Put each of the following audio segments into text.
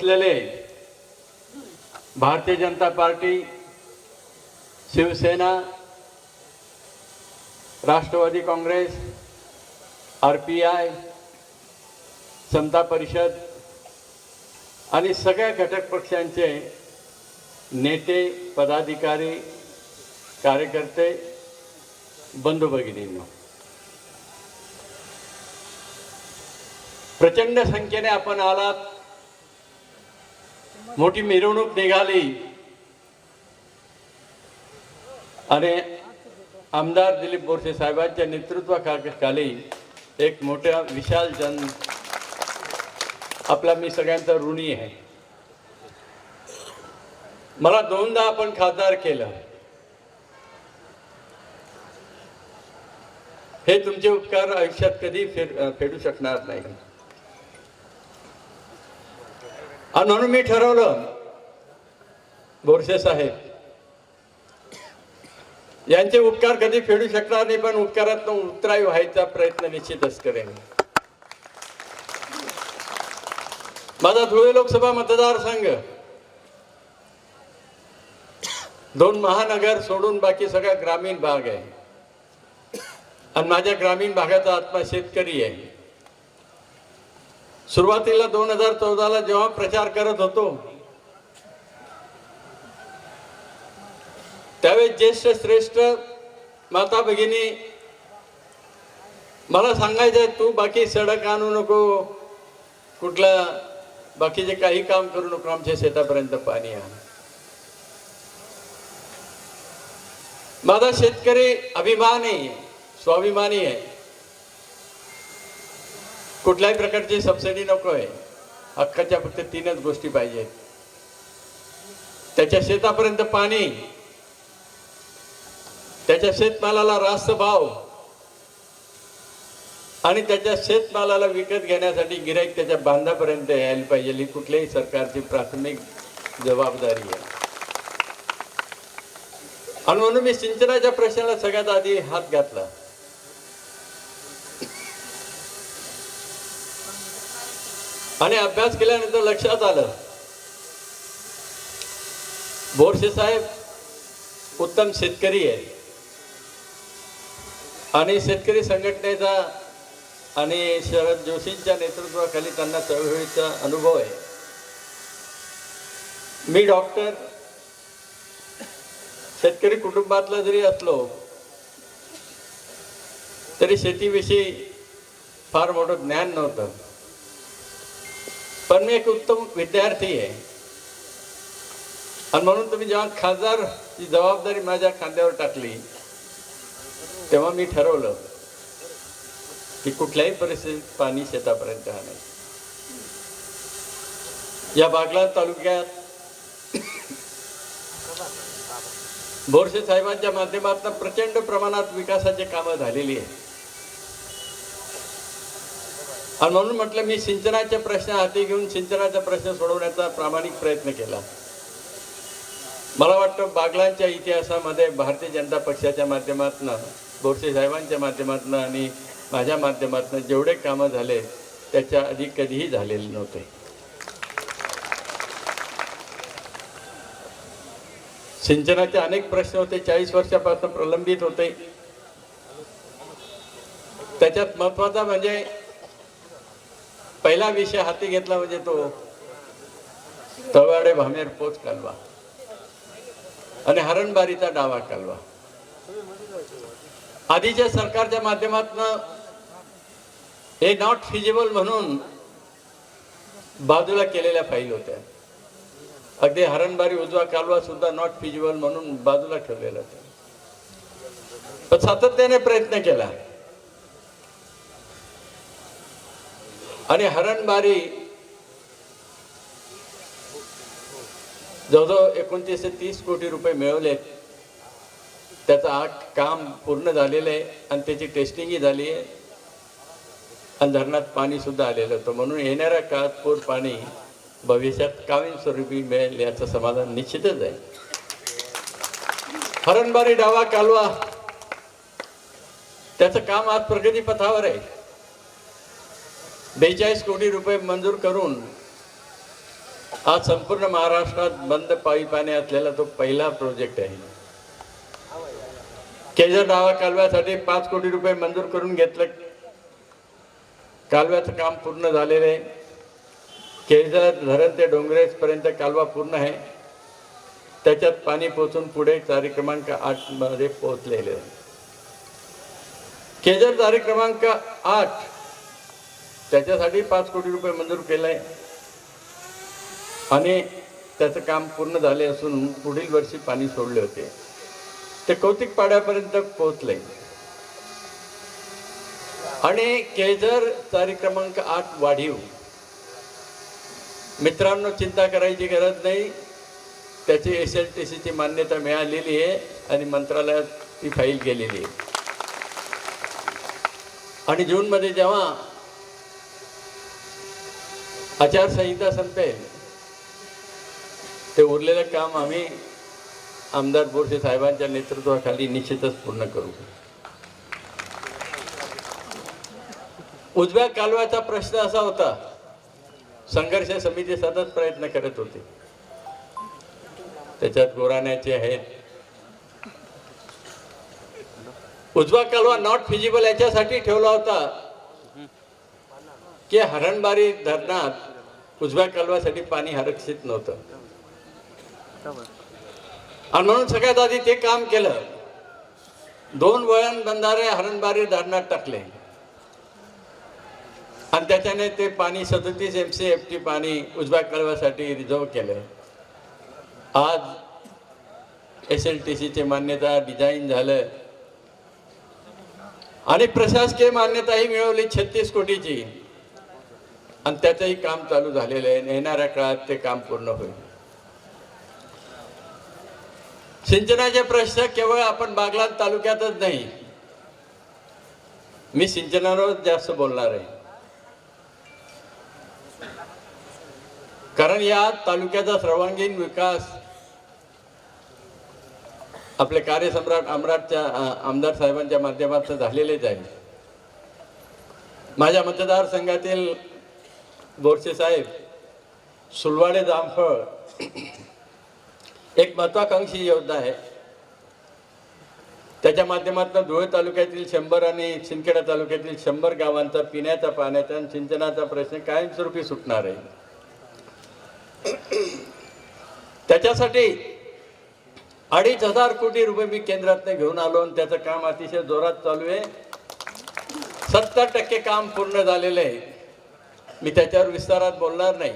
समोर Bharatiya Janata party Shivsena Rashtrawadi Congress R P I Samata Parishad आणि सगळ्या घटक पक्षांचे नेते पदाधिकारी कार्यकर्ते बंधू भगिनींनो प्रचंड संख्येने आपण आलात. मोठी मिरवणूक निघाली आणि आमदार दिलीप बोरसे साहेबांच्या नेतृत्वाखाली एक मोठ्या विशाल जन आपला मी सगळ्यांचा ऋणी आहे मला दोनदा आपण खासदार केलं हे तुमचे उपकार आयुष्यात कधी फेड फेडू शकणार नाही आणि म्हणून मी ठरवलं बोरसे साहेब यांचे उपकार कधी फेडू शकणार नाही पण उपकारात उतराई व्हायचा प्रयत्न निश्चितच करेन. माझा धुळे लोकसभा मतदारसंघ दोन महानगर सोडून बाकी सगळा ग्रामीण भाग आहे. आणि माझ्या ग्रामीण भागाचा आत्मा शेतकरी आहे. सुरुवातीला दोन हजार चौदाला जेव्हा प्रचार करत होतो त्यावेळेस ज्येष्ठ श्रेष्ठ माता भगिनी मला सांगायचंय तू बाकी सडक आणू नको कुठला बाकीचे काही काम करू नको आमच्या शेतापर्यंत पाणी आण. माझा शेतकरी अभिमानी आहे स्वाभिमानी आहे. कुठल्याही प्रकारची सबसिडी नको आहे हक्काच्या फक्त तीनच गोष्टी पाहिजेत. त्याच्या शेतापर्यंत पाणी त्याच्या शेतमालाला रास्त भाव आणि त्याच्या शेतमालाला विकत घेण्यासाठी गिराईक त्याच्या बांधापर्यंत यायला पाहिजे ही कुठल्याही सरकारची प्राथमिक जबाबदारी आहे. आणि म्हणून मी सिंचनाच्या प्रश्नाला सगळ्यात आधी हात घातला. आणि अभ्यास केल्यानंतर लक्षात आलं. बोरसे साहेब उत्तम शेतकरी आहे. आणि शेतकरी संघटनेचा आणि शरद जोशींच्या नेतृत्वाखाली त्यांना चळवळीचा अनुभव आहे. मी डॉक्टर शेतकरी कुटुंबातला जरी असलो तरी शेतीविषयी फार मोठं ज्ञान नव्हतं. पण मी एक उत्तम विद्यार्थी आहे. आणि म्हणून तुम्ही जेव्हा खासदार जबाबदारी माझ्या खांद्यावर टाकली तेव्हा मी ठरवलं की कुठल्याही परिस्थितीत पाणी शेतापर्यंत आणायचं. या बागला तालुक्यात बोरसे साहेबांच्या माध्यमातून प्रचंड प्रमाणात विकासाचे कामं झालेली आहेत. आणि म्हणून म्हटलं मी सिंचनाचे प्रश्न हाती घेऊन सिंचनाचा प्रश्न सोडवण्याचा प्रामाणिक प्रयत्न केला. मला वाटतं बागलांच्या इतिहासामध्ये भारतीय जनता पक्षाच्या माध्यमातून बोरसे साहेबांच्या माध्यमातून आणि माझ्या माध्यमातून जेवढे कामं झाले त्याच्या आधी कधीही झालेले नव्हते. सिंचनाचे अनेक प्रश्न होते चाळीस वर्षापासून प्रलंबित होते. त्याच्यात महत्त्वाचा म्हणजे पहिला विषय हाती घेतला म्हणजे तो तळवाडे भामेर पोच कालवा. आणि हरणबारीचा डावा कालवा. आधीच्या सरकारच्या माध्यमातून हे नॉट फिजिबल म्हणून बाजूला केलेल्या फाईल होत्या. अगदी हरणबारी उजवा कालवा सुद्धा नॉट फिजिबल म्हणून बाजूला ठेवलेला होता पण सातत्याने प्रयत्न केला. आणि हरणबारी जवळजवळ एकोणतीस ते तीस कोटी रुपये मिळवलेत त्याचं आठ काम पूर्ण झालेलं आहे आणि त्याची टेस्टिंगही झाली आहे. आणि धरणात पाणी सुद्धा आलेलं होतं म्हणून येणाऱ्या काळात पूर पाणी भविष्यात कायमस्वरूपी मिळेल याचं समाधान निश्चितच आहे. हरणबारी डावा कालवा. त्याचं काम आज प्रगतीपथावर आहे. बेचाळीस कोटी रुपये मंजूर करून आज संपूर्ण महाराष्ट्रात बंद पायी पाणी असलेला तो पहिला प्रोजेक्ट आहे. केजर डावा कालव्यासाठी पाच कोटी रुपये मंजूर करून घेतलं. कालव्याचं काम पूर्ण झालेलं आहे. केजर धरण ते डोंगरेसपर्यंत कालवा पूर्ण आहे. त्याच्यात पाणी पोचून पुढे चारी क्रमांक आठमध्ये पोहोचलेले आहे. केजर चारी क्रमांक आठ त्याच्यासाठी पाच कोटी रुपये मंजूर केलाय. आणि त्याचं काम पूर्ण झाले असून पुढील वर्षी पाणी सोडले होते. ते कौतिक पाड्यापर्यंत पोहोचले. आणि केजर चारी क्रमांक आठ वाढीव. मित्रांनो चिंता करायची गरज नाही. त्याची एस एल टी सीची मान्यता मिळालेली आहे आणि मंत्रालयात ती फाईल गेलेली आहे. आणि जूनमध्ये जेव्हा आचारसंहिता संपेल ते उरलेलं काम आम्ही आमदार बोरसे साहेबांच्या नेतृत्वाखाली निश्चितच पूर्ण करू. उजव्या कालव्याचा प्रश्न असा होता. संघर्ष समिती सतत प्रयत्न करत होते. त्याच्यात गोराण्याचे आहेत. उजवा कालवा नॉट फिजिबल याच्यासाठी ठेवला होता. की हरणबारी धरणात उजव्या कालव्यासाठी पाणी आरक्षित नव्हतं. आणि म्हणून सगळ्यात आधी ते काम केलं. दोन वळण बंधारे हरणबारी धरणात टाकले. आणि त्याच्याने ते पाणी सदतीस एम सी एफ टी पाणी उजव्या कालव्यासाठी रिझर्व केलं. आज एस एल टी सीची मान्यता डिझाईन झालं. आणि प्रशासकीय मान्यताही मिळवली छत्तीस कोटीची. आणि त्याचंही काम चालू झालेलं आहे. येणाऱ्या काळात ते काम पूर्ण होईल. सिंचनाचे प्रश्न केवळ आपण बागलाण तालुक्यातच नाही. मी सिंचनावरच जास्त बोलणार आहे. कारण या तालुक्याचा सर्वांगीण विकास आपले कार्यसम्राट आमराटच्या आमदार साहेबांच्या माध्यमातून झालेलेच आहे. माझ्या मतदारसंघातील बोरसे साहेब सुलवाडे जामफळ. एक महत्वाकांक्षी योद्धा आहे. त्याच्या माध्यमातून धुळे तालुक्यातील शंभर आणि सिंदखेडा तालुक्यातील शंभर गावांचा पिण्याचा पाण्याचा आणि सिंचनाचा प्रश्न कायमस्वरूपी सुटणार आहे. त्याच्यासाठी अडीच हजार कोटी रुपये मी केंद्रातनं घेऊन आलो आणि त्याचं काम अतिशय जोरात चालू आहे. सत्तर टक्के काम पूर्ण झालेलं आहे. मी त्याच्यावर विस्तारात बोलणार नाही.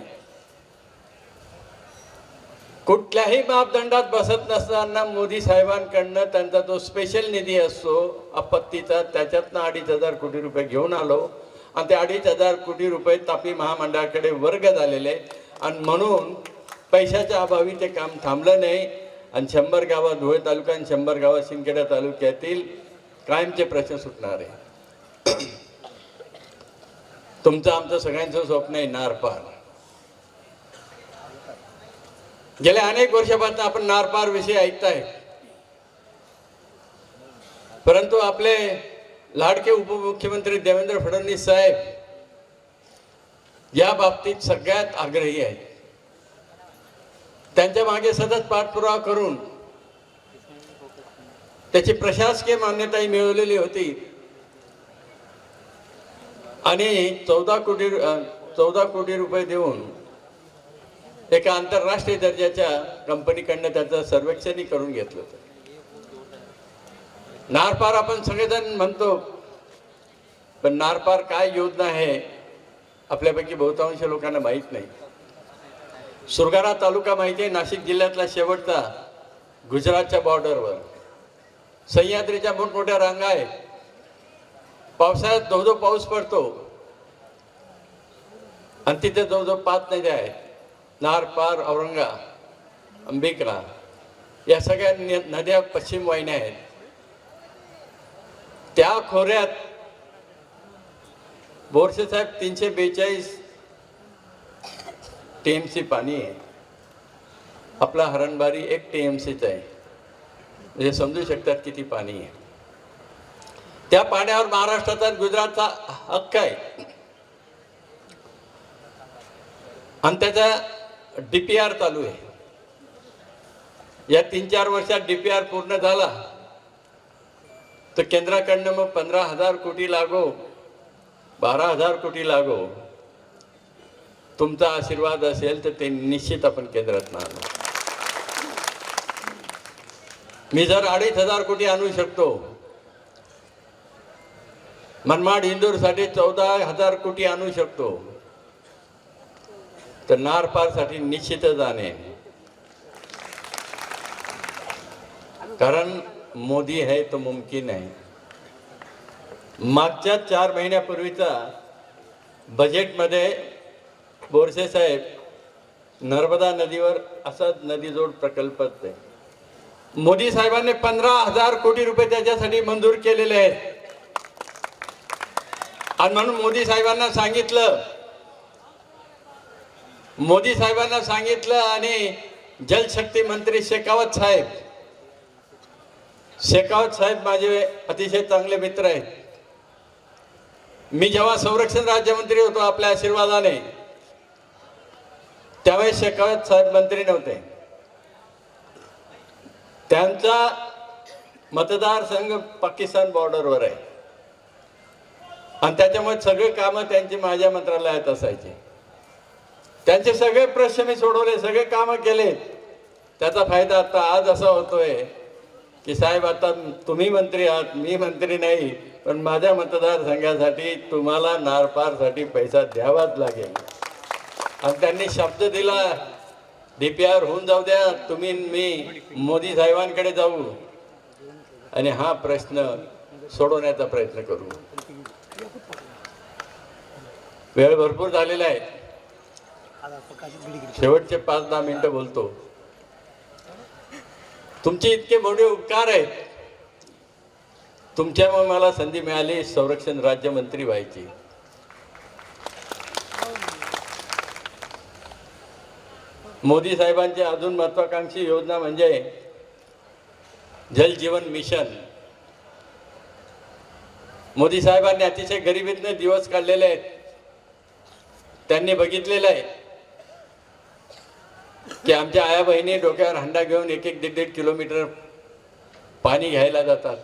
कुठल्याही मापदंडात बसत नसताना मोदी साहेबांकडनं त्यांचा जो स्पेशल निधी असतो आपत्तीचा त्याच्यातनं अडीच हजार कोटी रुपये घेऊन आलो. आणि ते अडीच हजार कोटी रुपये तापी महामंडळाकडे वर्ग झालेले आणि म्हणून पैशाच्या अभावी ते काम थांबलं नाही. आणि शंभर गावात धुळे तालुका आणि शंभर गावात शिंदखेडा तालुक्यातील कायमचे प्रश्न सुटणार आहे तुमचं आमचं सगळ्यांचं स्वप्न आहे नारपार गेल्या अनेक वर्षापासून आपण नारपार विषयी ऐकताय. परंतु आपले लाडके उपमुख्यमंत्री देवेंद्र फडणवीस साहेब या बाबतीत सगळ्यात आग्रही आहेत. त्यांच्या मागे सतत पाठपुरावा करून त्याची प्रशासकीय मान्यताही मिळवलेली होती. आणि चौदा कोटी चौदा कोटी रुपये देऊन एका आंतरराष्ट्रीय दर्जाच्या कंपनीकडनं त्याचं सर्वेक्षणही करून घेतलं होतं. नारपार आपण सगळेजण म्हणतो पण नारपार काय योजना आहे आपल्यापैकी बहुतांश लोकांना माहीत नाही. सुरगाणा तालुका माहिती आहे नाशिक जिल्ह्यातला शेवटचा गुजरातच्या बॉर्डरवर सह्याद्रीच्या मोठमोठ्या रांगा आहेत. पावसाळ्यात धोधो पाऊस पडतो. आणि तिथे जवळजवळ पाच नद्या आहेत नार पार औरंगा अंबिका या सगळ्या न- नद्या पश्चिम वाहिन्या आहेत. त्या खोऱ्यात बोरसे साहेब तीनशे बेचाळीस टी एम सी पाणी आहे. आपला हरणबारी एक टी एम सीच आहे. म्हणजे समजू शकतात किती पाणी आहे. त्या पाण्यावर महाराष्ट्राचा आणि गुजरातचा हक्क आहे. आणि त्याचा डी पी आर चालू आहे. या तीन चार वर्षात डी पी आर पूर्ण झाला तर केंद्राकडनं मग पंधरा हजार कोटी लागो बारा हजार कोटी लागो. तुमचा आशीर्वाद असेल तर ते निश्चित आपण केंद्रात आणू मी जर अडीच हजार कोटी आणू शकतो मनमाड इंदूरसाठी चौदा हजार कोटी आणू शकतो. तर नारपारसाठी निश्चितच आणेन कारण मोदी है तो मुमकिन आहे. मागच्या चार महिन्यापूर्वीचा बजेटमध्ये बोरसे साहेब नर्मदा नदीवर असाच नदीजोड प्रकल्पच आहे मोदी साहेबांनी पंधरा हजार कोटी रुपये त्याच्यासाठी मंजूर केलेले आहेत. आणि म्हणून मोदी साहेबांना सांगितलं. मोदी साहेबांना सांगितलं आणि जलशक्ती मंत्री शेखावत साहेब. शेखावत साहेब माझे अतिशय चांगले मित्र आहेत. मी जेव्हा संरक्षण राज्यमंत्री होतो आपल्या आशीर्वादाने त्यावेळेस शेखावत साहेब मंत्री नव्हते. त्यांचा मतदारसंघ पाकिस्तान बॉर्डरवर आहे. आणि त्याच्यामुळे सगळे कामं त्यांची माझ्या मंत्रालयात असायची. त्यांचे सगळे प्रश्न मी सोडवले सगळे कामं केले. त्याचा फायदा आता आज असा होतोय की साहेब आता तुम्ही मंत्री आहात मी मंत्री नाही पण माझ्या मतदारसंघासाठी तुम्हाला नारपारसाठी पैसा द्यावाच लागेल. आणि त्यांनी शब्द दिला डी पी आर होऊन जाऊ द्या तुम्ही मी मोदी साहेबांकडे जाऊ. आणि हा प्रश्न सोडवण्याचा प्रयत्न करू. वेळ भरपूर झालेला आहे. शेवटचे पाच दहा मिनिटं बोलतो. तुमचे इतके मोठे उपकार आहेत. तुमच्यामुळे मला संधी मिळाली संरक्षण राज्यमंत्री व्हायची. मोदी साहेबांची अजून महत्वाकांक्षी योजना म्हणजे जल जीवन मिशन. मोदी साहेबांनी अतिशय गरिबीतने दिवस काढलेले आहेत. त्यांनी बघितलेलं आहे. की आमच्या आया बहिणी डोक्यावर हंडा घेऊन एक एक दीड दीड किलोमीटर पाणी घ्यायला जातात.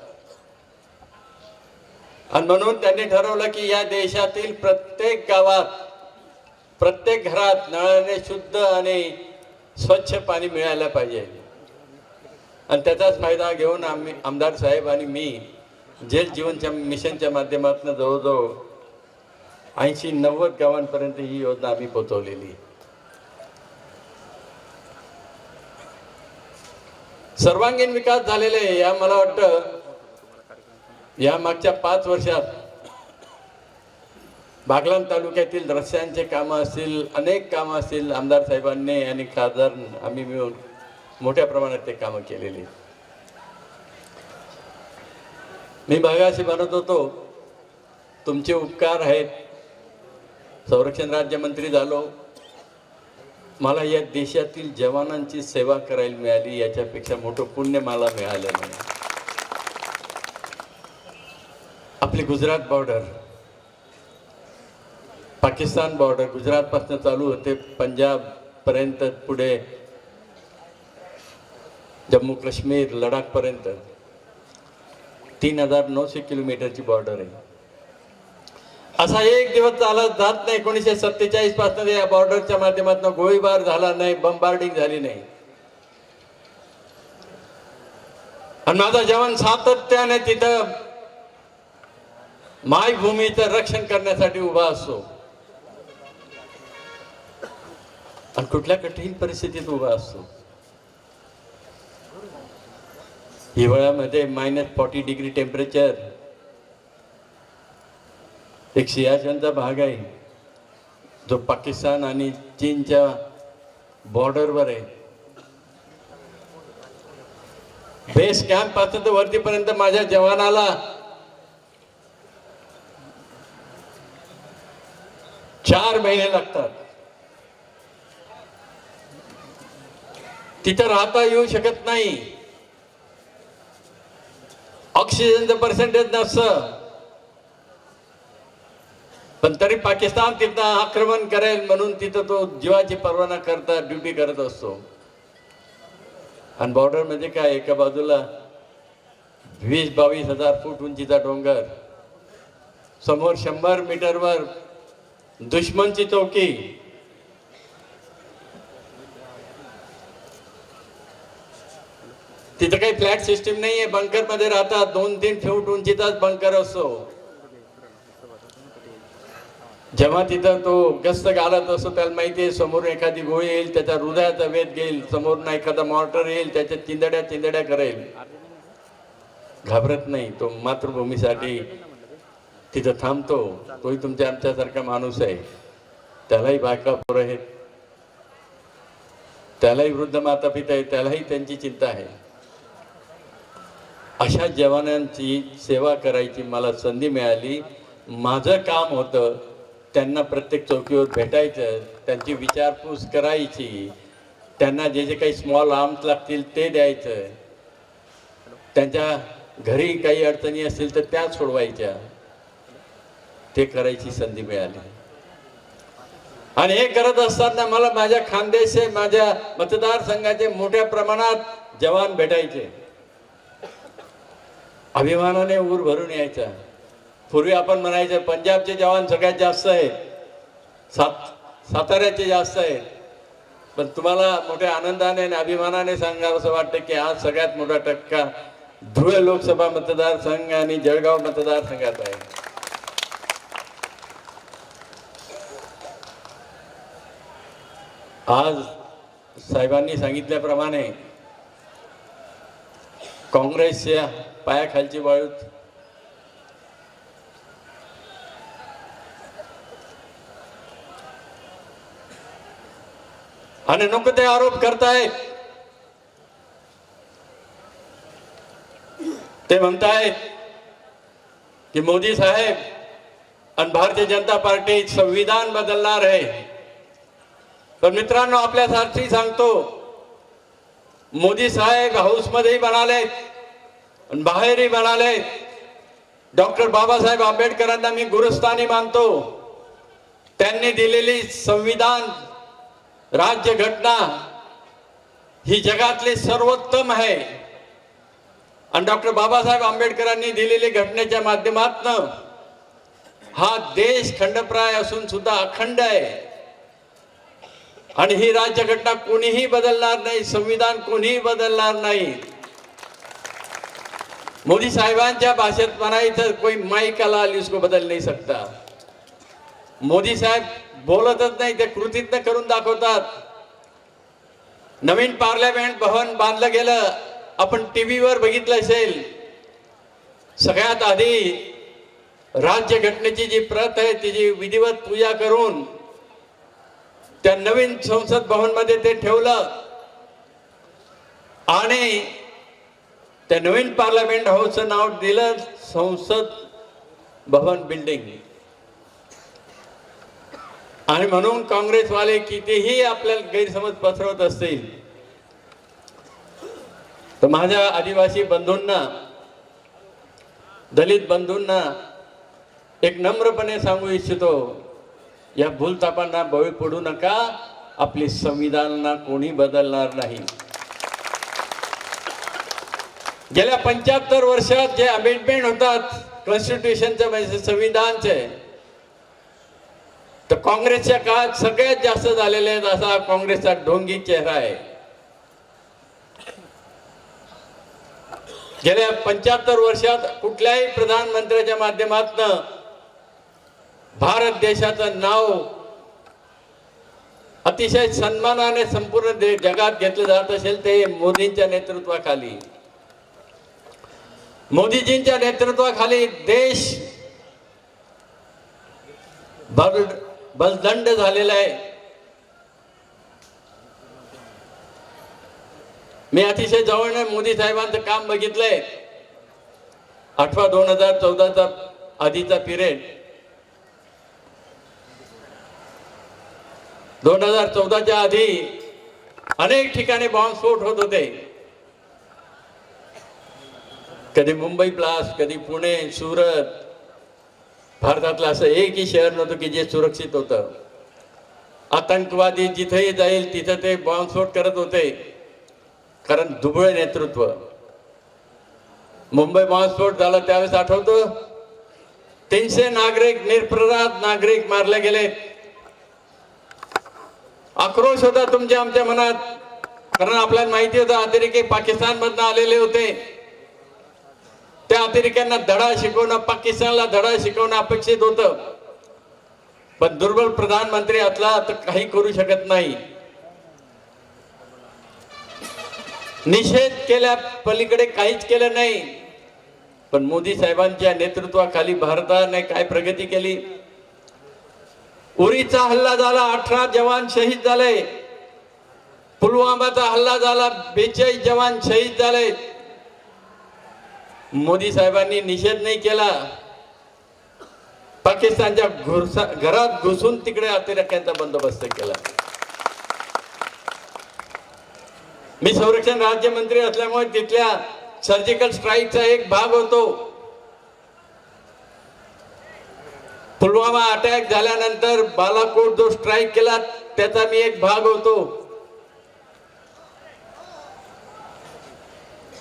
आणि म्हणून त्यांनी ठरवलं की या देशातील प्रत्येक गावात प्रत्येक घरात नळाने शुद्ध आणि स्वच्छ पाणी मिळायला पाहिजे. आणि त्याचाच फायदा घेऊन आम्ही आमदार साहेब आणि मी जल जीवनच्या मिशनच्या माध्यमातून जवळजवळ ऐंशी नव्वद गावांपर्यंत ही योजना आम्ही पोहोचवलेली आहे. सर्वांगीण विकास झालेला आहे या मला वाटतं या मागच्या पाच वर्षात बागलाण तालुक्यातील रस्त्यांचे कामं असतील अनेक कामं असतील आमदार साहेबांनी आणि खासदार आम्ही मिळून मोठ्या प्रमाणात ते कामं केलेली मी भागाशी म्हणत होतो तुमचे उपकार आहेत संरक्षण राज्यमंत्री झालो. मला या देशातील जवानांची सेवा करायला मिळाली याच्यापेक्षा मोठं पुण्य मला मिळालं नाही आपली गुजरात बॉर्डर पाकिस्तान बॉर्डर गुजरातपासून चालू होते पंजाबपर्यंत पुढे जम्मू काश्मीर लडाखपर्यंत. तीन हजार नऊशे किलोमीटरची बॉर्डर आहे. असा एक दिवस चालत जात नाही. एकोणीसशे सत्तेचाळीसपासून या बॉर्डरच्या माध्यमातून गोळीबार झाला नाही बंबार्डिंग झाली नाही. आणि माझा जवान सातत्याने तिथं मायभूमीचं रक्षण करण्यासाठी उभा असतो. आणि कुठल्या कठीण परिस्थितीत उभा असतो. हिवाळ्यामध्ये मायनस फॉर्टी डिग्री टेम्परेचर एक सियाचनचा भाग आहे. जो पाकिस्तान आणि चीनच्या बॉर्डरवर आहे. बेस कॅम्पपासून तर वरतीपर्यंत माझ्या जवानाला चार महिने लागतात. तिथं राहता येऊ शकत नाही. ऑक्सिजनचं पर्सेंटेज नसतं. पण तरी पाकिस्तान तिथं आक्रमण करेल म्हणून तिथं तो जीवाची परवाना करता ड्युटी करत असतो. आणि बॉर्डर म्हणजे काय एका बाजूला वीस बावीस हजार फूट उंचीचा डोंगर समोर शंभर मीटरवर दुश्मनची चौकी. तिथं काही फ्लॅट सिस्टीम नाहीये बंकरमध्ये राहतात दोन तीन फूट उंचीचाच बंकर असतो. जेव्हा तिथं तो गस्त घालत असतो त्याला माहिती आहे समोर एखादी गोळी येईल त्याच्या हृदयाचा वेध घेईल समोर एखादा मॉर्टर येईल त्याच्या चिंदड्या चिंदड्या करेल. घाबरत नाही तो मातृभूमीसाठी तिथं थांबतो. तोही तुमच्या आमच्यासारखा माणूस आहे. त्यालाही बायका पोरं आहेत. त्यालाही वृद्ध माता पिता आहे त्यालाही त्यांची चिंता आहे. अशा जवानांची सेवा करायची मला संधी मिळाली. माझं काम होतं त्यांना प्रत्येक चौकीवर भेटायचं त्यांची विचारपूस करायची त्यांना जे जे काही स्मॉल आर्म्स लागतील ते द्यायचं. त्यांच्या घरी काही अडचणी असतील तर त्या सोडवायच्या. ते करायची संधी मिळाली. आणि हे करत असताना मला माझ्या खानदेशचे माझ्या मतदारसंघाचे मोठ्या प्रमाणात जवान भेटायचे. अभिमानाने ऊर भरून यायचा. पूर्वी आपण म्हणायचं पंजाबचे जवान सगळ्यात जास्त आहेत. सात साताऱ्याचे जास्त आहेत. पण तुम्हाला मोठ्या आनंदाने आणि अभिमानाने सांगावं असं वाटतं की आज सगळ्यात मोठा टक्का धुळे लोकसभा मतदारसंघ आणि जळगाव मतदारसंघात आहे. आज साहेबांनी सांगितल्याप्रमाणे काँग्रेसच्या पायाखालची वाळूत आणि नको ते आरोप करताय ते म्हणताय की मोदी साहेब आणि भारतीय जनता पार्टी संविधान बदलणार आहे पण मित्रांनो आपल्यासाठी सांगतो मोदी साहेब हाऊसमध्येही म्हणाले आणि बाहेरही म्हणाले डॉक्टर बाबासाहेब आंबेडकरांना मी गुरुस्थानी मानतो त्यांनी दिलेली संविधान राज्य घटना ही जगातली सर्वोत्तम आहे. आणि डॉक्टर बाबासाहेब आंबेडकरांनी दिलेली घटनेच्या माध्यमातनं हा देश खंडप्राय असून सुद्धा अखंड आहे. आणि ही राज्यघटना कोणीही बदलणार नाही संविधान कोणीही बदलणार नाही. मोदी साहेबांच्या भाषेत म्हणायचं कोई माईक आला इसको बदल नाही सकता. मोदी साहेब बोलतच नाही ते कृतीतनं करून दाखवतात. नवीन पार्लमेंट भवन बांधलं गेलं आपण टीव्हीवर बघितलं असेल. सगळ्यात आधी राज्य घटनेची जी प्रत आहे तिची विधिवत पूजा करून त्या नवीन संसद भवनमध्ये ते ठेवलं. आणि त्या नवीन पार्लमेंट हाऊसचं नाव दिलं संसद भवन बिल्डिंग. आणि म्हणून काँग्रेसवाले कितीही आपल्याला गैरसमज पसरवत असतील तर माझ्या आदिवासी बंधूंना दलित बंधूंना एक नम्रपणे सांगू इच्छितो या भूलतापांना बळी पडू नका आपली संविधानना कोणी बदलणार नाही. गेल्या पंच्याहत्तर वर्षात जे अमेंडमेंट होतात कॉन्स्टिट्यूशनचे म्हणजे संविधानचे तर काँग्रेसच्या काळात सगळ्यात जास्त झालेले आहेत असा काँग्रेसचा ढोंगी चेहरा आहे. गेल्या पंच्याहत्तर वर्षात कुठल्याही प्रधानमंत्र्याच्या माध्यमातून भारत देशाचं नाव अतिशय सन्मानाने संपूर्ण दे जगात घेतलं जात असेल ते मोदींच्या नेतृत्वाखाली. मोदीजींच्या नेतृत्वाखाली देश बल बलदंड झालेला आहे. मी अतिशय जवळ मोदी साहेबांचं काम बघितलंय. आठवा दोन हजार चौदाचा आधीचा पिरियड. दोन हजार चौदाच्या आधी अनेक ठिकाणी बॉम्बस्फोट होत होते. कधी मुंबई ब्लास्ट कधी पुणे सुरत भारतातलं असं एकही शहर नव्हतं की जे सुरक्षित होतं. आतंकवादी जिथेही जाईल तिथं ते बॉम्बस्फोट करत होते. कारण दुबळ नेतृत्व. मुंबई बॉम्बस्फोट झाला त्यावेळेस आठवतो? तीनशे नागरिक निरपराध नागरिक मारले गेले. आक्रोश होता तुमच्या आमच्या मनात. कारण आपल्याला माहिती होतं अतिरेकी पाकिस्तानमधनं आलेले होते. त्या अतिरेक्यांना धडा शिकवणं पाकिस्तानला धडा शिकवणं अपेक्षित होतं. पण दुर्बल प्रधानमंत्री असला तर काही करू शकत नाही. निषेध केल्या पलीकडे काहीच केलं नाही. पण मोदी साहेबांच्या नेतृत्वाखाली भारताने काय प्रगती केली? उरीचा हल्ला झाला अठरा जवान शहीद झाले. पुलवामाचा हल्ला झाला बेचाळीस जवान शहीद झाले. मोदी साहेबांनी निषेध नाही केला. पाकिस्तानच्या घरात घुसून तिकडे अतिरेक्यांचा बंदोबस्त केला. मी संरक्षण राज्यमंत्री असल्यामुळे तिथल्या सर्जिकल स्ट्राईकचा एक भाग होतो. पुलवामा अटॅक झाल्यानंतर बालाकोट जो स्ट्राईक केला त्याचा मी एक भाग होतो.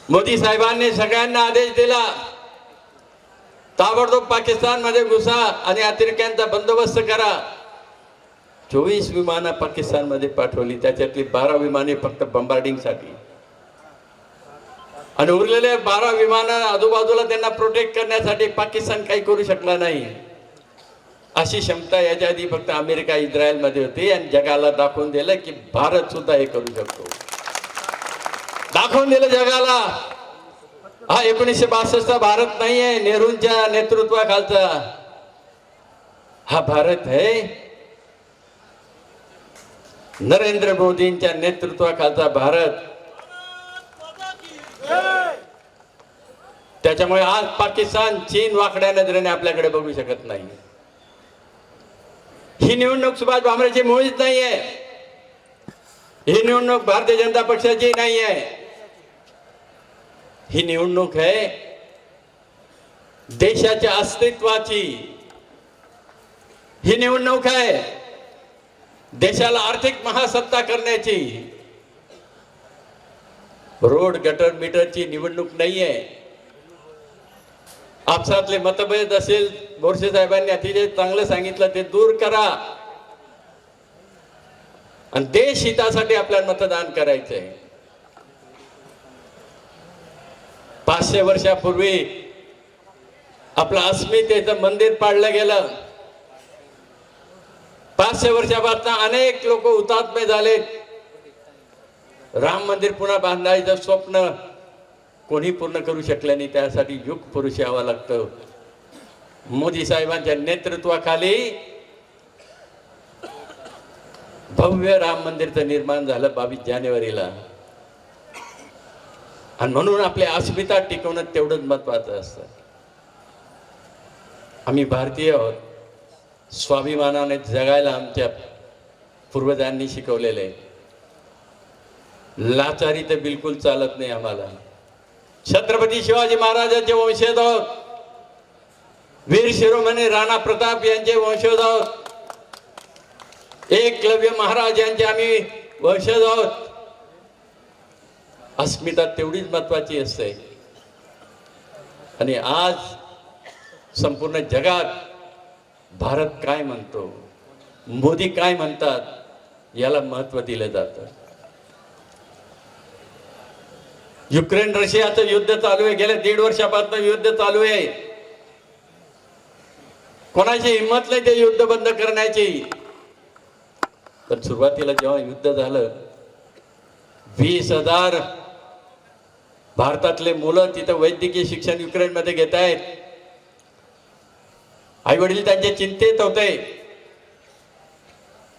मोदी साहेबांनी सगळ्यांना आदेश दिला. ताबडतोब पाकिस्तानमध्ये घुसा आणि अतिरेक्यांचा बंदोबस्त करा. चोवीस विमानं पाकिस्तानमध्ये पाठवली त्याच्यातली बारा विमाने फक्त बंबार्डिंगसाठी आणि उरलेले बारा विमानं आजूबाजूला त्यांना प्रोटेक्ट करण्यासाठी पाकिस्तान काही करू शकला नाही. अशी क्षमता याच्या आधी फक्त अमेरिका इस्रायलमध्ये होती आणि जगाला दाखवून दिलं की भारत सुद्धा हे करू शकतो. दाखवून दिलं जगाला. हा एकोणीसशे बासष्टचा भारत नाहीये नेहरूंच्या नेतृत्वाखालचा. हा भारत आहे नरेंद्र मोदींच्या नेतृत्वाखालचा भारत. त्याच्यामुळे आज पाकिस्तान चीन वाकड्या नजरेने आपल्याकडे बघू शकत नाही. ही निवडणूक सुभाष भामरेची मुळीच नाहीये. ही निवडणूक भारतीय जनता पक्षाची नाहीये. ही निवडणूक आहे. देशाच्या अस्तित्वाची ही निवडणूक आहे. देशाला आर्थिक महासत्ता करण्याची रोड गटर मीटरची निवडणूक नाहीये. आपसातले मतभेद असेल बोरसे साहेबांनी अतिशय चांगलं सांगितलं ते दूर करा. आणि देश हितासाठी आपल्याला मतदान करायचंय. पाचशे वर्षापूर्वी आपलं अस्मितेचं मंदिर पाडलं गेलं. पाचशे वर्षापासून अनेक लोक हुतात्मे झाले. राम मंदिर पुन्हा बांधायचं स्वप्न कोणी पूर्ण करू शकलं नाही त्यासाठी युग पुरुष यावं लागतं. मोदी साहेबांच्या नेतृत्वाखाली भव्य राम मंदिरचं निर्माण झालं बावीस जानेवारीला. आणि म्हणून आपल्या अस्मिता टिकवणं तेवढंच महत्वाचं असतं. आम्ही भारतीय आहोत. स्वाभिमानाने जगायला आमच्या पूर्वजांनी शिकवलेलं आहे. लाचारी तर बिलकुल चालत नाही आम्हाला. छत्रपती शिवाजी महाराजांचे वंशज आहोत. वीर शिरोमणी राणा प्रताप यांचे वंशज आहोत. एकलव्य महाराज यांचे आम्ही वंशज आहोत. अस्मिता तेवढीच महत्वाची असते. आणि आज संपूर्ण जगात भारत काय म्हणतो मोदी काय म्हणतात याला महत्त्व दिलं जातं. युक्रेन रशियाचं युद्ध चालू आहे. गेल्या दीड वर्षापासून युद्ध चालू आहे. कोणाची हिंमत नाही ते युद्ध बंद करण्याची. पण सुरुवातीला जेव्हा युद्ध झालं वीस हजार भारतातले मुलं तिथं वैद्यकीय शिक्षण युक्रेनमध्ये घेत आहेत. आई वडील त्यांचे चिंतेत होते.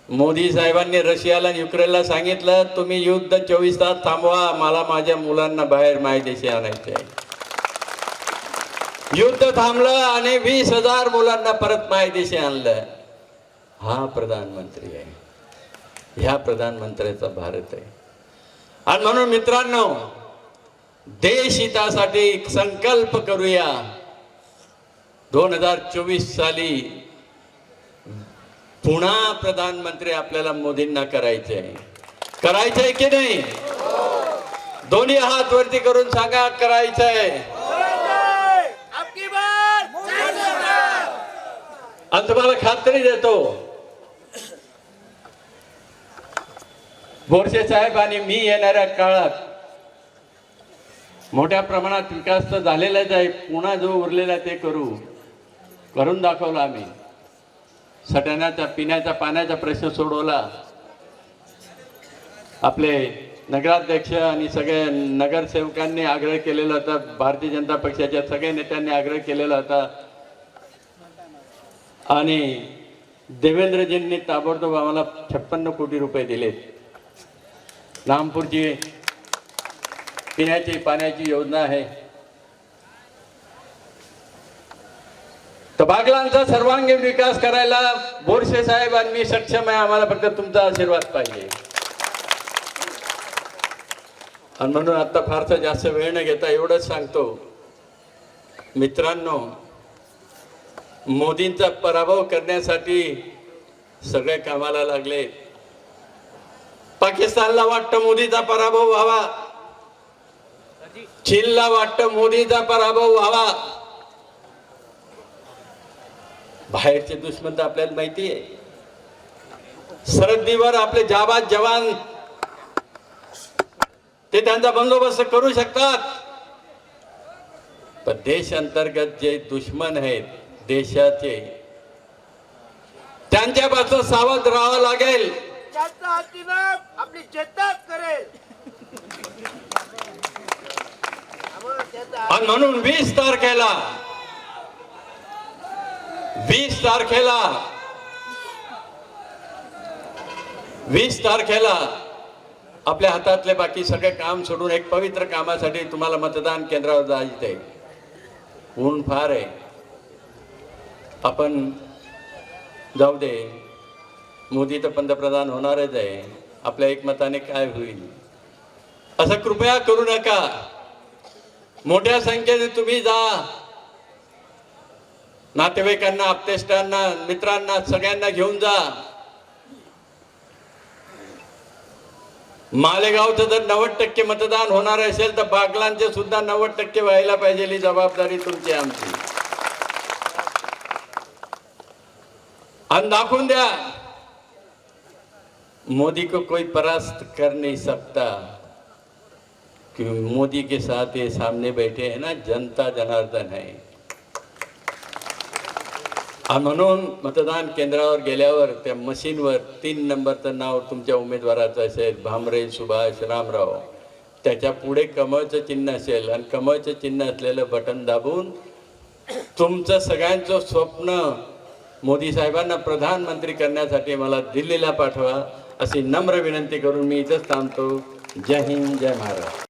मोदी साहेबांनी रशियाला आणि युक्रेनला सांगितलं तुम्ही युद्ध चोवीस तास थांबवा मला माझ्या मुलांना बाहेर मायदेशी आणायचे आहे. युद्ध थांबलं आणि वीस हजार मुलांना परत मायदेशी आणलं. हा प्रधानमंत्री आहे. ह्या प्रधानमंत्र्याचा भारत आहे. आणि म्हणून मित्रांनो देश हितासाठी संकल्प करूया. दोन हजार चोवीस साली पुन्हा प्रधानमंत्री आपल्याला मोदींना करायचे आहे. करायचंय की नाही? दोन्ही हात वरती करून सांगा करायचंय आहे. आणि तुम्हाला खात्री देतो बोरसे साहेब आणि मी येणाऱ्या काळात मोठ्या प्रमाणात विकास तर झालेलाच आहे. पुन्हा जो उरलेला ते करू. करून दाखवला आम्ही. सटण्याचा पिण्याचा पाण्याचा प्रश्न सोडवला. आपले नगराध्यक्ष आणि सगळ्या नगरसेवकांनी आग्रह केलेला होता. भारतीय जनता पक्षाच्या सगळ्या नेत्यांनी आग्रह केलेला होता. आणि देवेंद्रजींनी ताबडतोब आम्हाला छप्पन्न कोटी रुपये दिलेत. नामपूरची पिण्याची पाण्याची योजना आहे. तर बागलांचा सर्वांगीण विकास करायला बोरसे साहेब आणि मी सक्षम आहे आम्हाला फक्त तुमचा आशीर्वाद पाहिजे. आणि म्हणून आता फारसा जास्त वेळ न घेता एवढंच सांगतो. मित्रांनो मोदींचा पराभव करण्यासाठी सगळे कामाला लागले. पाकिस्तानला वाटतं मोदीचा पराभव व्हावा. चीनला वाटतं मोदीचा पराभव व्हावा. बाहेरचे दुश्मन तर आपल्याला माहिती आहे. सरहद्दीवर आपले जाबाज जवान ते त्यांचा बंदोबस्त करू शकतात. पण देश अंतर्गत जे दुश्मन आहेत देशाचे त्यांच्यापासून सावध राहावं लागेल. आपली करेल त्यामुळे त्यांचा आणि म्हणून वीस तारखेला. वीस तारखेला. वीस तारखेला आपल्या हातातले बाकी सगळे काम सोडून एक पवित्र कामासाठी तुम्हाला मतदान केंद्रावर जायचंय. ऊन फार आहे. आपण जाऊ दे. मोदी तर पंतप्रधान होणारच आहे. आपल्या एकमताने काय होईल? असं कृपया करू नका. मोठ्या संख्येने तुम्ही जा. नातेवाईकांना आपतेष्टांना मित्रांना सगळ्यांना घेऊन जा. मालेगावचं जर नव्वद टक्के मतदान होणार असेल तर बागलांचे सुद्धा नव्वद टक्के व्हायला पाहिजे ही जबाबदारी तुमची आमची. आणि दाखवून द्या. मोदी को कोई परास्त कर नाही सकता. कि मोदी के साथ ये सामने बैठे हैं ना जनता जनार्दन है। म्हणून मतदान केंद्रावर गेल्यावर त्या मशीनवर तीन नंबरचं नाव तुमच्या उमेदवाराचं असेल भामरे सुभाष रामराव. त्याच्या पुढे कमळचं चिन्ह असेल आणि कमळचं चिन्ह असलेलं बटन दाबून तुमचं सगळ्यांचं स्वप्न मोदी साहेबांना प्रधानमंत्री करण्यासाठी मला दिल्लीला पाठवा अशी नम्र विनंती करून मी इथंच थांबतो. जय हिंद जय महाराष्ट्र.